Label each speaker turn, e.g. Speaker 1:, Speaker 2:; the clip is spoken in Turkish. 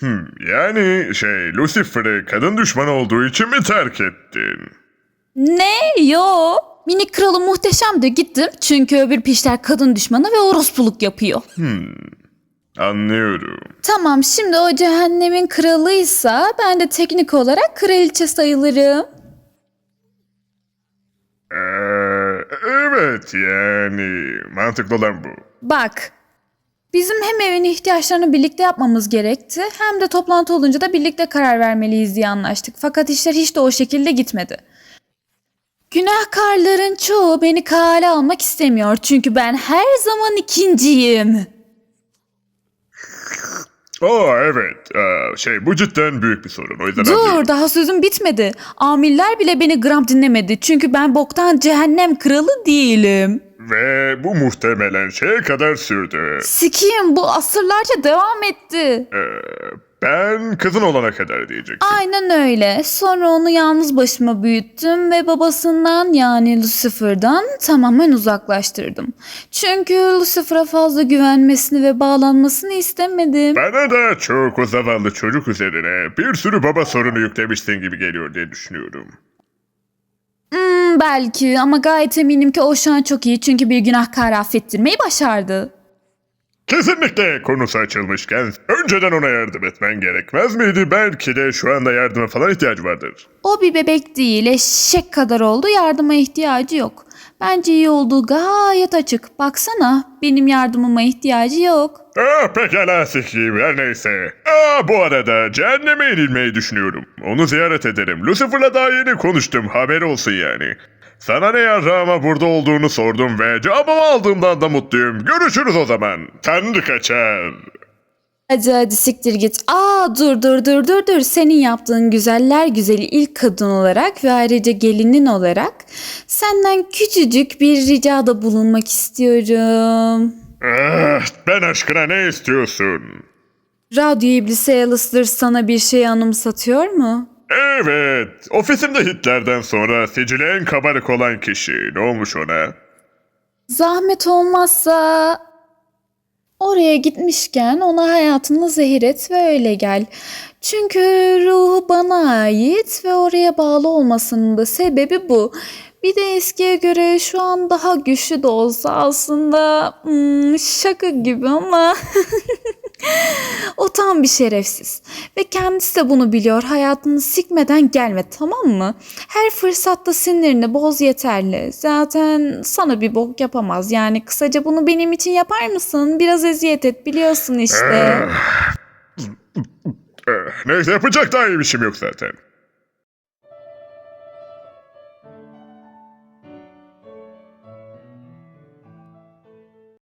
Speaker 1: Hmm, yani şey Lucifer'ı kadın düşmanı olduğu için mi terk ettin?
Speaker 2: Ne? Yo. Minik kralı muhteşemdi gittim. Çünkü öbür pişler kadın düşmanı ve orospuluk yapıyor.
Speaker 1: Anlıyorum.
Speaker 2: Tamam şimdi o cehennemin kralıysa ben de teknik olarak kraliçe sayılırım.
Speaker 1: Ee, evet yani mantıklı olan bu.
Speaker 2: Bak. Bizim hem evin ihtiyaçlarını birlikte yapmamız gerekti hem de toplantı olunca da birlikte karar vermeliyiz diye anlaştık. Fakat işler hiç de o şekilde gitmedi. Günahkarların çoğu beni kale almak istemiyor çünkü ben her zaman ikinciyim.
Speaker 1: Aa evet Aa, şey bu cidden büyük bir sorun o yüzden.
Speaker 2: Dur daha sözüm bitmedi. Amirler bile beni gram dinlemedi çünkü ben boktan cehennem kralı değilim.
Speaker 1: Ve bu muhtemelen şeye kadar sürdü.
Speaker 2: Sikiyim bu asırlarca devam etti.
Speaker 1: Ee, ben kızın olana kadar diyecektim.
Speaker 2: Aynen öyle. Sonra onu yalnız başıma büyüttüm ve babasından yani Lucifer'dan tamamen uzaklaştırdım. Çünkü Lucifer'a fazla güvenmesini ve bağlanmasını istemedim.
Speaker 1: Bana da çok o zavallı çocuk üzerine bir sürü baba sorunu yüklemişsin gibi geliyor diye düşünüyorum.
Speaker 2: Hmm, belki ama gayet eminim ki o şu an çok iyi çünkü bir günahkar affettirmeyi başardı.
Speaker 1: Kesinlikle konusu açılmışken önceden ona yardım etmen gerekmez miydi? Belki de şu anda yardıma falan ihtiyacı vardır.
Speaker 2: O bir bebek değil, eşek kadar oldu, yardıma ihtiyacı yok. Bence iyi olduğu gayet açık. Baksana, benim yardımıma ihtiyacı yok.
Speaker 1: Ah pekala sikiyim her neyse. Aa bu arada cehenneme inilmeyi düşünüyorum. Onu ziyaret ederim. Lucifer'la daha yeni konuştum haber olsun yani. Sana ne yarrağıma burada olduğunu sordum ve cevabımı aldığımdan da mutluyum. Görüşürüz o zaman. Tanrı kaçar.
Speaker 2: Hadi hadi siktir git. Aa dur dur dur dur dur. Senin yaptığın güzeller güzeli ilk kadın olarak ve ayrıca gelinin olarak senden küçücük bir ricada bulunmak istiyorum.
Speaker 1: Ah, ben aşkına ne istiyorsun?
Speaker 2: Radyo iblisi Alistair sana bir şey anımsatıyor mu?
Speaker 1: Evet, ofisimde Hitler'den sonra sicili en kabarık olan kişi. Ne olmuş ona?
Speaker 2: Zahmet olmazsa oraya gitmişken ona hayatını zehir et ve öyle gel. Çünkü ruhu bana ait ve oraya bağlı olmasının da sebebi bu. Bir de eskiye göre şu an daha güçlü de olsa aslında hmm, şaka gibi ama o tam bir şerefsiz. Ve kendisi de bunu biliyor. Hayatını sikmeden gelme tamam mı? Her fırsatta sinirini boz yeterli. Zaten sana bir bok yapamaz. Yani kısaca bunu benim için yapar mısın? Biraz eziyet et biliyorsun işte.
Speaker 1: Eh, neyse yapacak daha iyi bir şeyim yok zaten.